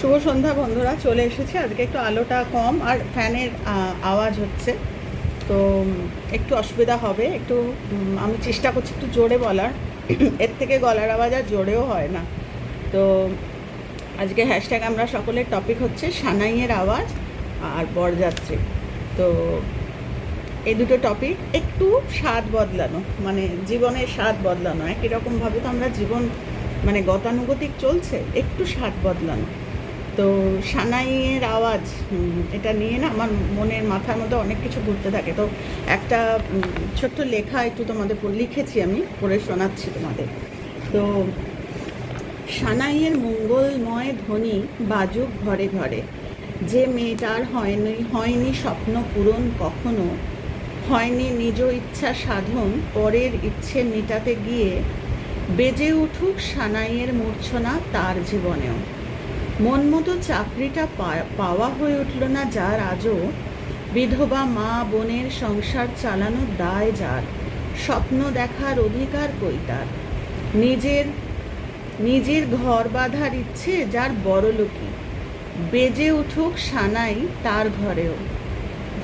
শুভ সন্ধ্যা বন্ধুরা, চলে এসেছে। আজকে একটু আলোটা কম আর ফ্যানের আওয়াজ হচ্ছে। তো একটু অসুবিধা হবে, একটু আমি চেষ্টা করছি একটু জোরে বলার। এর থেকে গলার আওয়াজ আর জোরেও হয় না। তো, আজকে হ্যাশট্যাগ আমরা সকলের টপিক হচ্ছে সানাইয়ের আওয়াজ আর বরযাত্রী। তো, এই দুটো টপিক একটু স্বাদ বদলানো মানে জীবনের স্বাদ বদলানো। একই রকমভাবে তো আমরা জীবন মানে গতানুগতিক চলছে, একটু স্বাদ বদলানো। তো সানাইয়ের আওয়াজ এটা নিয়ে না আমার মনের মাথার মধ্যে অনেক কিছু ঘুরতে থাকে। তো একটা ছোট্ট লেখা একটু তোমাদের লিখেছি আমি, পড়ে শোনাচ্ছি তোমাদের। তো, সানাইয়ের মঙ্গলময় ধ্বনি বাজুক ঘরে ঘরে, যে মেয়েটার হয়নি হয়নি স্বপ্ন পূরণ কখনো, হয়নি নিজ ইচ্ছা সাধন, পরের ইচ্ছে মেটাতে গিয়ে, বেজে উঠুক সানাইয়ের মূর্ছনা তার জীবনেও। মন মতো চাকরিটা পাওয়া হয়ে উঠল না যার আজও বিধবা মা বোনের সংসার চালানোর দায় যার। স্বপ্ন দেখার অধিকার কই তার? নিজের নিজের ঘর বাঁধার ইচ্ছে যার বড়লোকি বেজে উঠুক সানাই তার ঘরেও।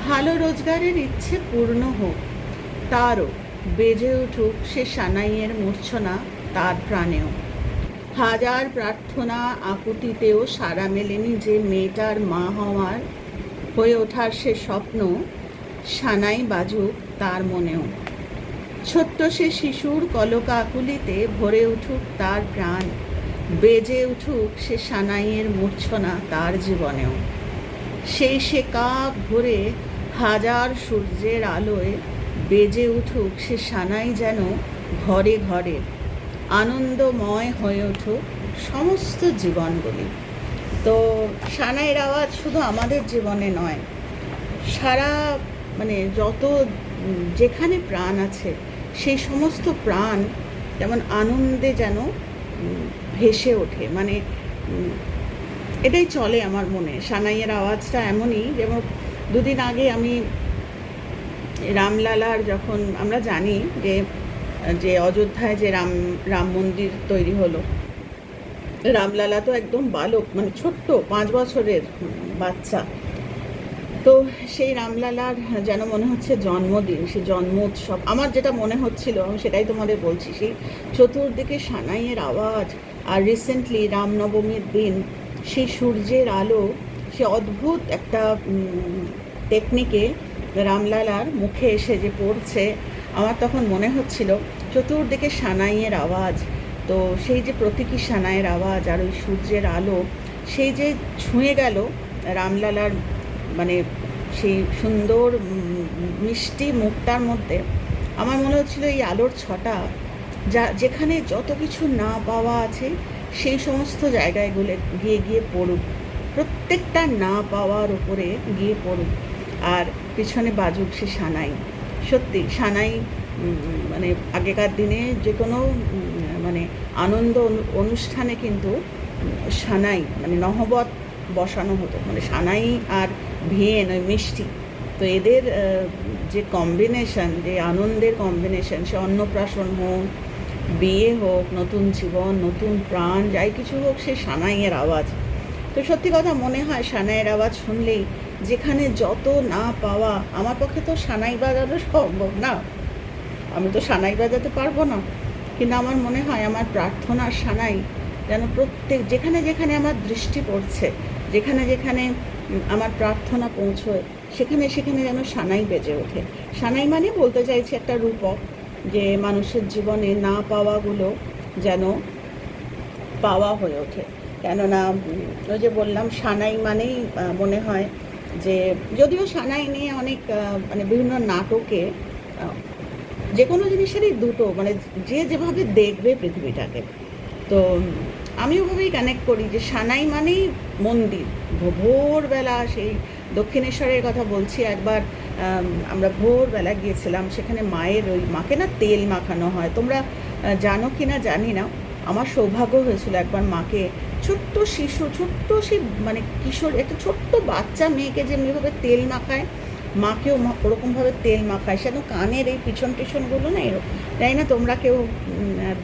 ভালো রোজগারের ইচ্ছে পূর্ণ হোক, তারও বেজে উঠুক সে সানাইয়ের মূর্ছনা তার প্রাণেও। হাজার প্রার্থনা আকুতিতেও সারা মেলেনি যে মেয়েটার মা হওয়ার হয়ে ওঠার সে স্বপ্ন সানাই বাজুক তার মনেও। ছোট্ট সে শিশুর কলকাকুলিতে ভরে উঠুক তার প্রাণ, বেজে উঠুক সে সানাইয়ের মূর্ছনা তার জীবনেও। সেই সে কাক ভরে হাজার সূর্যের আলোয় বেজে উঠুক সে সানাই যেন ঘরে ঘরে। আনন্দময় হয়ে উঠুক সমস্ত জীবনগুলি তো সানাইয়ের আওয়াজ শুধু আমাদের জীবনে নয়, সারা মানে যত যেখানে প্রাণ আছে, সেই সমস্ত প্রাণ যেমন আনন্দে যেন ভেসে ওঠে। মানে এটাই চলে আমার মনে। সানাইয়ের আওয়াজটা এমনই যেমন দুদিন আগে আমি রামলালার যখন আমরা জানি যে যে অযোধ্যায় যে রাম রাম মন্দির তৈরি হলো। রামলালা তো একদম বালক মানে ছোট্ট, পাঁচ বছরের বাচ্চা। তো সেই রামলালার যেন মনে হচ্ছে জন্মদিন, সে জন্ম উৎসব। আমার যেটা মনে হচ্ছিল, আমি সেটাই তোমাদের বলছি, সেই চতুর্দিকে সানাইয়ের আওয়াজ আর রিসেন্টলি রামনবমীর দিন, সেই সূর্যের আলো, সে অদ্ভুত একটা টেকনিকে রামলালার মুখে এসে যে পড়ছে আমার তখন মনে হচ্ছিল চতুর্দিকে সানাইয়ের আওয়াজ, তো সেই যে প্রতীকী সানাইয়ের আওয়াজ আর ওই সূর্যের আলো, সেই যে ছুঁয়ে গেল রামলালার মানে সেই সুন্দর মিষ্টি মুখটার মধ্যে, আমার মনে হচ্ছিল এই আলোর ছটা, যা যেখানে যত কিছু না পাওয়া আছে সেই সমস্ত জায়গাগুলো গিয়ে গিয়ে পড়ুক, প্রত্যেকটা না পাওয়ার উপরে গিয়ে পড়ুক। আর পিছনে বাজুক সে সানাই। সত্যি, সানাই মানে আগেকার দিনে যে কোনো মানে আনন্দ অনু- অনুষ্ঠানে কিন্তু সানাই মানে নহবত বসানো হতো। মানে সানাই আর ভিয়েন ওই মিষ্টি। তো এদের যে কম্বিনেশন যে আনন্দের কম্বিনেশন সে অন্নপ্রাশন হোক, বিয়ে হোক, নতুন জীবন, নতুন প্রাণ, যাই কিছু হোক, সে সানাইয়ের আওয়াজ। তো সত্যি কথা মনে হয় সানাইয়ের আওয়াজ শুনলেই যেখানে যত না পাওয়া, আমার পক্ষে তো সানাই বাজানো সম্ভব না। আমি তো সানাই বাজাতে পারব না। কিন্তু আমার মনে হয় আমার প্রার্থনার সানাই যেন প্রত্যেক, যেখানে যেখানে আমার দৃষ্টি পড়ছে, যেখানে যেখানে আমার প্রার্থনা পৌঁছয়, সেখানে সেখানে যেন সানাই বেজে ওঠে। সানাই মানে বলতে চাইছি একটা রূপক যে মানুষের জীবনে না পাওয়াগুলো যেন পাওয়া হয়ে ওঠে। কেননা ওই যে বললাম, সানাই মানেই মনে হয় যে, যদিও সানাই নিয়ে অনেক মানে বিভিন্ন নাটকে যে কোনো জিনিসেরই দুটো মানে যে যেভাবে দেখবে পৃথিবীটাকে। তো, আমি ওভাবেই কানেক্ট করি যে সানাই মানেই মন্দির। ভোরবেলা সেই দক্ষিণেশ্বরের কথা বলছি, একবার আমরা ভোরবেলা গিয়েছিলাম, সেখানে মায়ের ওই মাকে না তেল মাখানো হয়। তোমরা জানো কি না জানি না। আমার সৌভাগ্য হয়েছিল একবার মাকে ছোট্ট শিশু, ছোট্ট সে মানে কিশোর একটা ছোট্ট বাচ্চা মেয়েকে যেমনিভাবে তেল মাখায় মাকেও ওরকমভাবে তেল মাখায় সেটা কানের এই পিছন টিছনগুলো না এরকম। জানি না তোমরা কেউ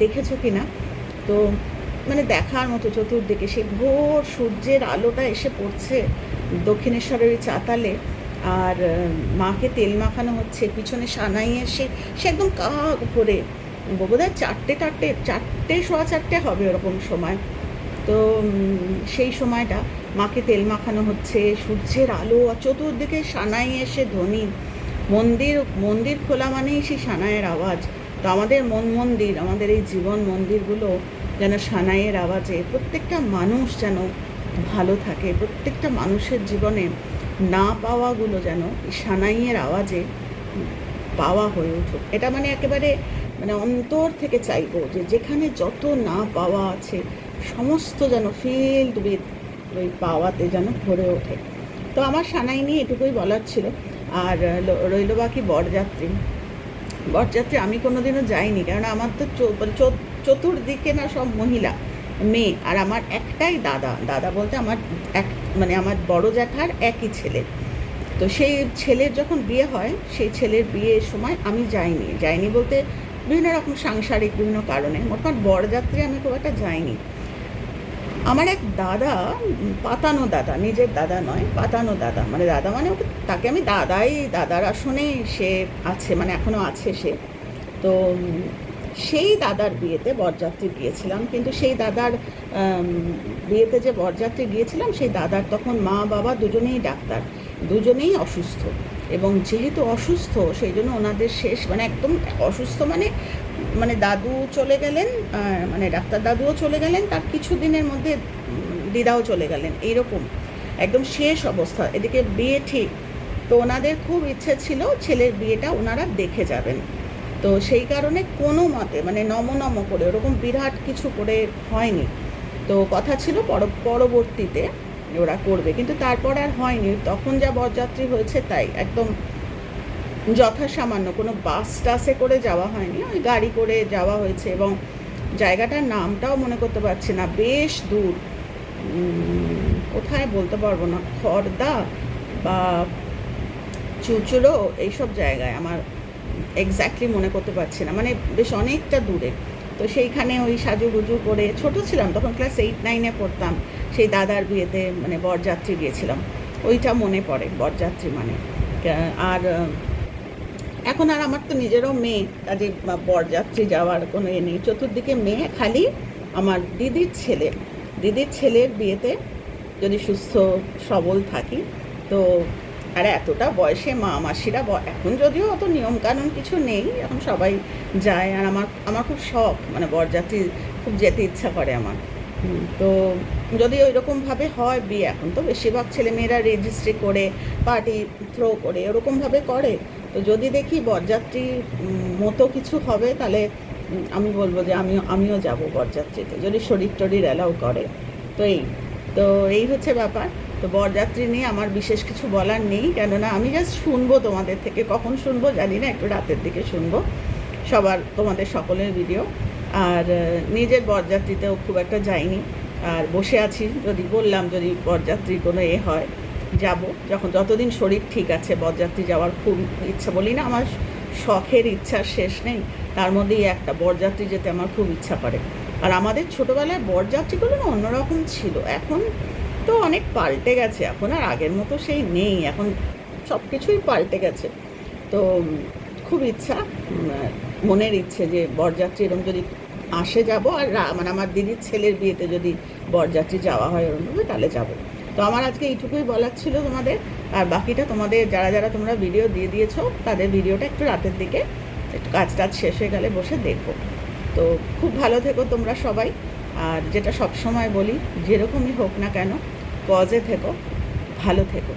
দেখেছ কি না তো মানে দেখার মতো চতুর্দিকে সেই ভোর সূর্যের আলোটা এসে পড়ছে দক্ষিণেশ্বরের চাতালে। আর মাকে তেল মাখানো হচ্ছে, পিছনে সানাই এসে, সে একদম কাক উপরে। বোধহয় চারটে টারটে চারটে সোয়া চারটে হবে ওরকম সময়। তো সেই সময়টা মাকে তেল মাখানো হচ্ছে, সূর্যের আলো চতুর্দিকে সানাই এসে ধ্বনি। মন্দির মন্দির খোলা মানেই সেই সানাইয়ের আওয়াজ। তো আমাদের মন মন্দির, আমাদের এই জীবন মন্দিরগুলো যেন সানাইয়ের আওয়াজে প্রত্যেকটা মানুষ যেন ভালো থাকে, প্রত্যেকটা মানুষের জীবনে না পাওয়াগুলো যেন সানাইয়ের আওয়াজে পাওয়া হয়ে উঠুক। এটা মানে একেবারে মানে অন্তর থেকে চাইব যে যেখানে যত না পাওয়া আছে সমস্ত যেন ফিল্ড উইথ ওই পাওয়াতে যেন ভরে ওঠে। তো আমার সানাই নিয়ে এটুকুই বলার ছিল। আর রইল বাকি বরযাত্রী। বরযাত্রী আমি কোনোদিনও যাইনি কারণ আমার তো মানে চতুর্দিকে না সব মহিলা, মেয়ে, আর আমার একটাই দাদা। দাদা বলতে আমার এক মানে আমার বড় জ্যাঠার একই ছেলে। তো সেই ছেলের যখন বিয়ে হয়, সেই ছেলের বিয়ের সময় আমি যাইনি। যাইনি বলতে বিভিন্ন রকম সাংসারিক বিভিন্ন কারণে। মোটমাট বরযাত্রী আমি খুব একটা যাইনি। আমার এক দাদা, পাতানো দাদা, নিজের দাদা নয়, পাতানো দাদা। মানে দাদা মানে ওকে, তাকে আমি দাদাই, দাদার আসনে সে আছে মানে এখনও আছে সে। তো, সেই দাদার বিয়েতে বরযাত্রী গিয়েছিলাম, কিন্তু সেই দাদার বিয়েতে যে বরযাত্রী গিয়েছিলাম, সেই দাদার তখন মা, বাবা দুজনেই ডাক্তার, দুজনেই অসুস্থ। এবং যেহেতু অসুস্থ, সেই জন্য ওনাদের শেষ মানে একদম অসুস্থ মানে মানে দাদু চলে গেলেন মানে ডাক্তার দাদুও চলে গেলেন, তার কিছু দিনের মধ্যে দিদাও চলে গেলেন, এইরকম। একদম শেষ অবস্থা। এদিকে বিয়ে ঠিক। তো ওনাদের খুব ইচ্ছে ছিল ছেলের বিয়েটা ওনারা দেখে যাবেন। তো সেই কারণে কোনো মতে মানে নম নম করে, ওরকম বিরাট কিছু করে হয়নি। তো কথা ছিল পর- পরবর্তীতে ওরা করবে। কিন্তু তারপর আর হয়নি। তখন যা বরযাত্রী হয়েছে তাই, একদম যথাসামান্য, কোনো বাস টাসে করে যাওয়া হয়নি, ওই গাড়ি করে যাওয়া হয়েছে এবং জায়গাটার নামটাও মনে করতে পারছি না, বেশ দূর। কোথায় বলতে পারব না, খর্দা বা চুচুড়ো এইসব জায়গায় আমার এক্স্যাক্টলি মনে করতে পারছি না মানে বেশ অনেকটা দূরে। তো সেইখানে ওই সাজুগুজু করে, ছোট ছিলাম, তখন ক্লাস এইট নাইনে পড়তাম, সেই দাদার বিয়েতে মানে বরযাত্রী গিয়েছিলাম, ওইটা মনে পড়ে, বরযাত্রী মানে। আর এখন আর আমার তো নিজেরও মেয়ে কাজে বরযাত্রী যাওয়ার কোনো এ নেই। চতুর্দিকে মেয়ে খালি আমার দিদির ছেলে। দিদির ছেলের বিয়েতে যদি সুস্থ সবল থাকি তো আর এতটা বয়সে মা মাসিরা এখন যদিও অত নিয়মকানুন কিছু নেই এখন সবাই যায়। আর আমার আমার খুব শখ মানে বরযাত্রী খুব যেতে ইচ্ছা করে আমার। তো যদি ওই রকমভাবে হয় বিয়ে এখন তো বেশিরভাগ ছেলেমেয়েরা রেজিস্ট্রি করে পার্টি থ্রো করে ওরকমভাবে করে। তো যদি দেখি বরযাত্রী মতো কিছু হবে, তাহলে আমি বলব যে আমিও আমিও যাব বরযাত্রীতে, যদি শরীর টরির অ্যালাউ করে। তো এই তো এই হচ্ছে ব্যাপার। তো বরযাত্রী নিয়ে আমার বিশেষ কিছু বলার নেই, কেননা আমি জাস্ট শুনব তোমাদের থেকে। কখন শুনব জানি না, একটু রাতের দিকে শুনব। সবার, তোমাদের সকলের ভিডিও আর নিজের বরযাত্রীতেও খুব একটা যাইনি। আর বসে আছি, যদি বললাম যদি বরযাত্রীর কোনো এ হয় যাব, যখন যতদিন শরীর ঠিক আছে, বরযাত্রী যাওয়ার খুব ইচ্ছা বলি না, আমার শখের ইচ্ছার শেষ নেই, তার মধ্যেই একটা বরযাত্রী যেতে আমার খুব ইচ্ছা করে। আর আমাদের ছোটোবেলায় বরযাত্রীগুলো না অন্যরকম ছিল, এখন তো অনেক পাল্টে গেছে, এখন আর আগের মতো সেই নেই, এখন সব কিছুই পাল্টে গেছে। তো খুব ইচ্ছা মনের ইচ্ছে যে বরযাত্রী এরকম যদি আসে যাব, আর মানে আমার দিদির ছেলের বিয়েতে যদি বরযাত্রী যাওয়া হয় ওরকমভাবে তাহলে যাব। তো আমার আজকে এইটুকুই বলার ছিল তোমাদের। আর বাকিটা তোমাদের, যারা যারা তোমরা ভিডিও দিয়ে দিয়েছ, তাদের ভিডিওটা একটু রাতের দিকে, একটু কাজ টাজ শেষ হয়ে গেলে বসে দেখব তো খুব ভালো থেকো তোমরা সবাই। আর যেটা সব সময় বলি, যেরকমই হোক না কেন কজে থেকো, ভালো থেকো।